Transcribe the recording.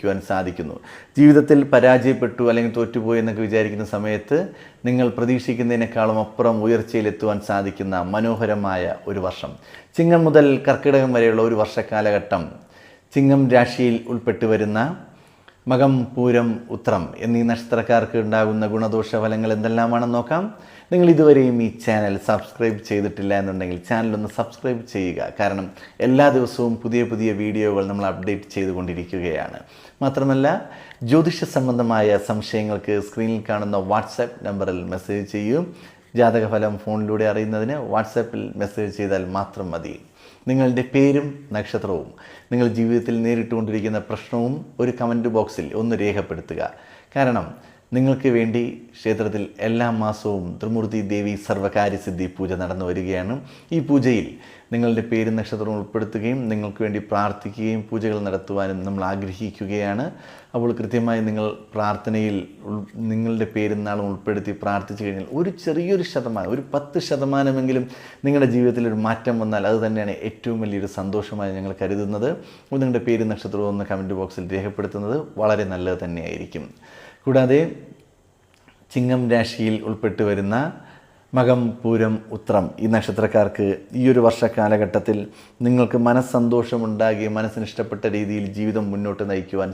ക്കുവാൻ സാധിക്കുന്നു. ജീവിതത്തിൽ പരാജയപ്പെട്ടു അല്ലെങ്കിൽ തോറ്റുപോയി എന്നൊക്കെ വിചാരിക്കുന്ന സമയത്ത് നിങ്ങൾ പ്രതീക്ഷിക്കുന്നതിനേക്കാളും അപ്പുറം ഉയർച്ചയിലെത്തുവാൻ സാധിക്കുന്ന മനോഹരമായ ഒരു വർഷം. ചിങ്ങം മുതൽ കർക്കിടകം വരെയുള്ള ഒരു വർഷക്കാലഘട്ടം ചിങ്ങം രാശിയിൽ ഉൾപ്പെട്ടു വരുന്ന മകം പൂരം ഉത്രം എന്നീ നക്ഷത്രക്കാർക്ക് ഉണ്ടാകുന്ന ഗുണദോഷ ഫലങ്ങൾ എന്തെല്ലാമാണെന്ന് നോക്കാം. നിങ്ങൾ ഇതുവരെയും ഈ ചാനൽ സബ്സ്ക്രൈബ് ചെയ്തിട്ടില്ല എന്നുണ്ടെങ്കിൽ ചാനൽ ഒന്ന് സബ്സ്ക്രൈബ് ചെയ്യുക. കാരണം എല്ലാ ദിവസവും പുതിയ പുതിയ വീഡിയോകൾ നമ്മൾ അപ്ഡേറ്റ് ചെയ്തുകൊണ്ടിരിക്കുകയാണ്. മാത്രമല്ല ജ്യോതിഷ സംബന്ധമായ സംശയങ്ങൾക്ക് സ്ക്രീനിൽ കാണുന്ന വാട്സാപ്പ് നമ്പറിൽ മെസ്സേജ് ചെയ്യൂ. ജാതകഫലം ഫോണിലൂടെ അറിയുന്നതിന് വാട്സാപ്പിൽ മെസ്സേജ് ചെയ്താൽ മാത്രം മതി. നിങ്ങളുടെ പേരും നക്ഷത്രവും നിങ്ങൾ ജീവിതത്തിൽ നേരിട്ടുകൊണ്ടിരിക്കുന്ന പ്രശ്നവും ഒരു കമന്റ് ബോക്സിൽ ഒന്ന് രേഖപ്പെടുത്തുക. കാരണം നിങ്ങൾക്ക് വേണ്ടി ക്ഷേത്രത്തിൽ എല്ലാ മാസവും ത്രിമൂർത്തി ദേവി സർവകാര്യസിദ്ധി പൂജ നടന്നു വരികയാണ്. ഈ പൂജയിൽ നിങ്ങളുടെ പേരും നക്ഷത്രവും ഉൾപ്പെടുത്തുകയും നിങ്ങൾക്ക് വേണ്ടി പ്രാർത്ഥിക്കുകയും പൂജകൾ നടത്തുവാനും നമ്മൾ ആഗ്രഹിക്കുകയാണ്. അപ്പോൾ കൃത്യമായി നിങ്ങൾ പ്രാർത്ഥനയിൽ നിങ്ങളുടെ പേരും നാളും ഉൾപ്പെടുത്തി പ്രാർത്ഥിച്ചു കഴിഞ്ഞാൽ ഒരു ചെറിയൊരു ശതമാനം ഒരു പത്ത് ശതമാനമെങ്കിലും നിങ്ങളുടെ ജീവിതത്തിൽ ഒരു മാറ്റം വന്നാൽ അത് തന്നെയാണ് ഏറ്റവും വലിയൊരു സന്തോഷമായി ഞങ്ങൾ കരുതുന്നത്. നിങ്ങളുടെ പേരും നക്ഷത്രവും ഒന്ന് കമന്റ് ബോക്സിൽ രേഖപ്പെടുത്തുന്നത് വളരെ നല്ലത് തന്നെയായിരിക്കും. കൂടാതെ ചിങ്ങം രാശിയിൽ ഉൾപ്പെട്ടു വരുന്ന മകം പൂരം ഉത്രം ഈ നക്ഷത്രക്കാർക്ക് ഈ ഒരു വർഷ കാലഘട്ടത്തിൽ നിങ്ങൾക്ക് മനസ്സന്തോഷമുണ്ടാകുകയും മനസ്സിന് ഇഷ്ടപ്പെട്ട രീതിയിൽ ജീവിതം മുന്നോട്ട് നയിക്കുവാൻ